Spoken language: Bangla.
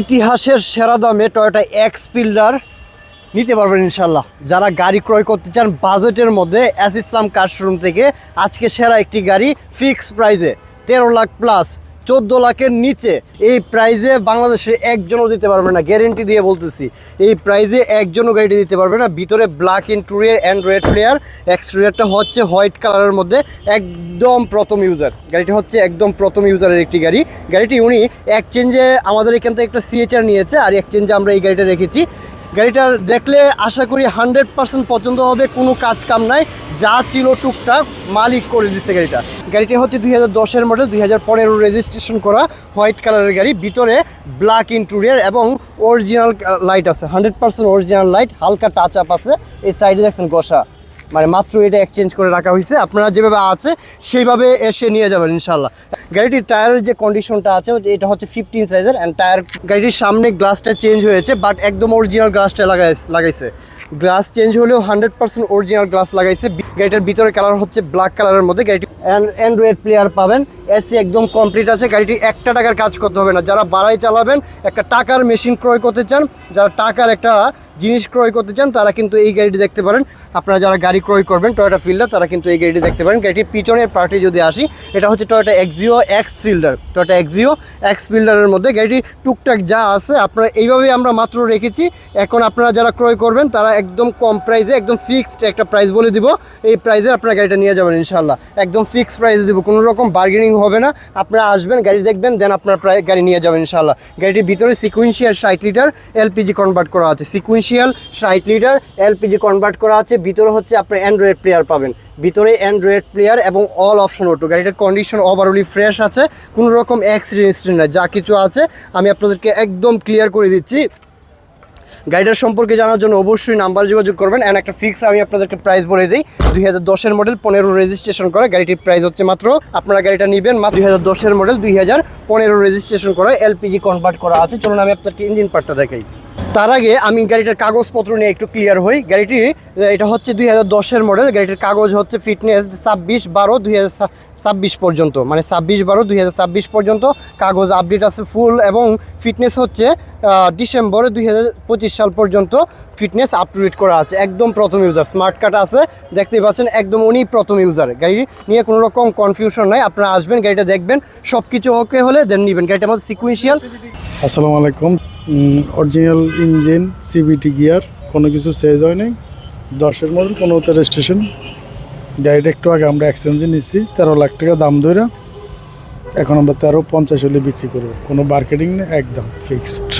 ইতিহাসের সেরা দামে টয়োটা এক্স ফিল্ডার নিতে পারবেন ইনশাল্লাহ যারা গাড়ি ক্রয় করতে চান, বাজেটের মধ্যে এস ইসলাম কার শোরুম থেকে আজকে সেরা একটি গাড়ি ফিক্স প্রাইজে তেরো লাখ প্লাস চোদ্দ লাখের নিচে এই প্রাইজে বাংলাদেশে একজনও দিতে পারবে না গ্যারেন্টি দিয়ে বলতেছি। এই প্রাইজে একজনও গাড়িটি দিতে পারবে না, ভিতরে black interior and red player এক্সটেরিয়ারটা হচ্ছে হোয়াইট কালারের মধ্যে একদম প্রথম ইউজার গাড়িটি হচ্ছে একদম প্রথম ইউজারের একটি গাড়ি। গাড়িটি উনি এক্সচেঞ্জে আমাদের এখান থেকে একটা সিএচআর নিয়েছে, আর এক্সচেঞ্জে আমরা এই গাড়িটা রেখেছি। গাড়িটা দেখলে আশা করি হান্ড্রেড পার্সেন্ট পছন্দ হবে, কোনো কাজ কাম নাই, যা ছিল টুকটাক মালিক করে দিচ্ছে গাড়িটা। গাড়িটা হচ্ছে দুই হাজার দশের মডেল দুই হাজার পনেরো রেজিস্ট্রেশন করা হোয়াইট কালারের গাড়ি, ভিতরে ব্ল্যাক ইন্টুরিয়ার এবং অরিজিনাল লাইট আছে, হান্ড্রেড পার্সেন্ট অরিজিনাল লাইট হালকা টাচ আপ আছে, এই সাইডে দেখছেন গোসা। মানে মাত্র এটা এক্সচেঞ্জ করে রাখা হয়েছে। আপনারা যেভাবে আছে, সেইভাবে এসে নিয়ে যাবেন ইনশাল্লাহ গাড়িটির টায়ারের যে কন্ডিশনটা আছে এটা হচ্ছে ফিফটিন সাইজের অ্যান্ড টায়ার গাড়িটির সামনে গ্লাসটা চেঞ্জ হয়েছে বাট একদম অরিজিনাল গ্লাসটা লাগাই লাগাইছে। গ্লাস চেঞ্জ হলেও হান্ড্রেড পার্সেন্ট অরিজিনাল গ্লাস লাগাইছে। গাড়িটার ভিতরে কালার হচ্ছে ব্ল্যাক কালারের মধ্যে। গাড়িটি অ্যান্ড অ্যান্ড্রয়েড প্লেয়ার পাবেন। এসি একদম কমপ্লিট আছে। গাড়িটি একটা টাকার কাজ করতে হবে না। যারা বাড়াই চালাবেন, একটা টাকার মেশিন ক্রয় করতে চান, যারা টাকার একটা জিনিস ক্রয় করতে চান, তারা কিন্তু এই গাড়িটি দেখতে পারেন। আপনারা যারা গাড়ি ক্রয় করবেন টয়োটা ফিল্ডার তারা কিন্তু এই গাড়িটি দেখতে পারেন। গাড়িটির পিছনের পার্টি যদি আসি, এটা হচ্ছে Toyota Axio X Fielder Toyota Axio X ফিল্ডারের মধ্যে গাড়িটি টুকটাক যা আছে, আপনারা এইভাবেই আমরা মাত্র রেখেছি। এখন আপনারা যারা ক্রয় করবেন, তারা একদম কম প্রাইসে একদম ফিক্সড একটা প্রাইস বলে দিব। এই প্রাইসে আপনারা গাড়িটা নিয়ে যাবেন ইনশাল্লাহ একদম ফিক্সড প্রাইসে দিব। কোনো রকম বার্গেনিং হবে না। আপনারা আসবেন, গাড়ি দেখবেন দেন আপনার প্রায় গাড়ি নিয়ে যাবেন ইনশাল্লাহ গাড়িটির ভিতরে সিকুয়েন্সিয়াল ষাট লিটার এলপিজি কনভার্ট করা আছে। সিকুয়েন্সিয়াল ষাট লিটার এলপিজি কনভার্ট করা আছে। ভিতরে হচ্ছে আপনি অ্যান্ড্রয়েড প্লেয়ার পাবেন। ভিতরে অ্যান্ড্রয়েড প্লেয়ার এবং অল অপশন অটো গাড়িটার কন্ডিশন ওভারঅলি ফ্রেশ আছে। কোনো রকম অ্যাক্সিডেন্ট না যা কিছু আছে, আমি আপনাদেরকে একদম ক্লিয়ার করে দিচ্ছি। গাড়িটার সম্পর্কে জানার জন্য অবশ্যই নাম্বার যোগাযোগ করবেন। অ্যান্ড একটা ফিক্স আমি আপনাদেরকে প্রাইস বলে দিই। দুই হাজার দশের মডেল পনেরো রেজিস্ট্রেশন করা। গাড়িটির প্রাইস হচ্ছে মাত্র, আপনারা গাড়িটা নেবেন মাত্র দুই হাজার দশের মডেল দুই হাজার পনেরো রেজিস্ট্রেশন করা। এলপিজি কনভার্ট করা আছে। চলুন আমি আপনাকে ইঞ্জিন পার্টটা দেখাই। তার আগে আমি গাড়িটার কাগজপত্র নিয়ে একটু ক্লিয়ার হই। গাড়িটি, এটা হচ্ছে দুই হাজার মডেল গাড়িটির কাগজ হচ্ছে ফিটনেস ছাব্বিশ বারো দুই ছাব্বিশ পর্যন্ত। মানে ছাব্বিশ বারো দুই পর্যন্ত কাগজ আপডেট আছে ফুল এবং ফিটনেস হচ্ছে ডিসেম্বরে দুই হাজার পঁচিশ সাল পর্যন্ত ফিটনেস আপ টু ডেট করা আছে। একদম প্রথম ইউজার স্মার্ট কার্ড আছে। দেখতেই পাচ্ছেন, একদম উনি প্রথম ইউজার গাড়ি নিয়ে কোনো রকম কনফিউশন নাই। আপনারা আসবেন, গাড়িটা দেখবেন সব কিছু ওকে হলে দেন নেবেন। গাড়িটা আমাদের সিকুয়েন্সিয়াল আসসালামু আলাইকুম। অরিজিনাল ইঞ্জিন সিবিটি গিয়ার কোনো কিছু চেঞ্জ হয় নাই। দশের মডেল পনেরোতে স্টেশন গাড়িটা একটু আগে আমরা এক্সচেঞ্জে নিচ্ছি তেরো লাখ টাকা দাম ধরে এখন আমরা তেরো পঞ্চাশ হলে বিক্রি করব। কোনো মার্কেটিং নেই একদম ফিক্সড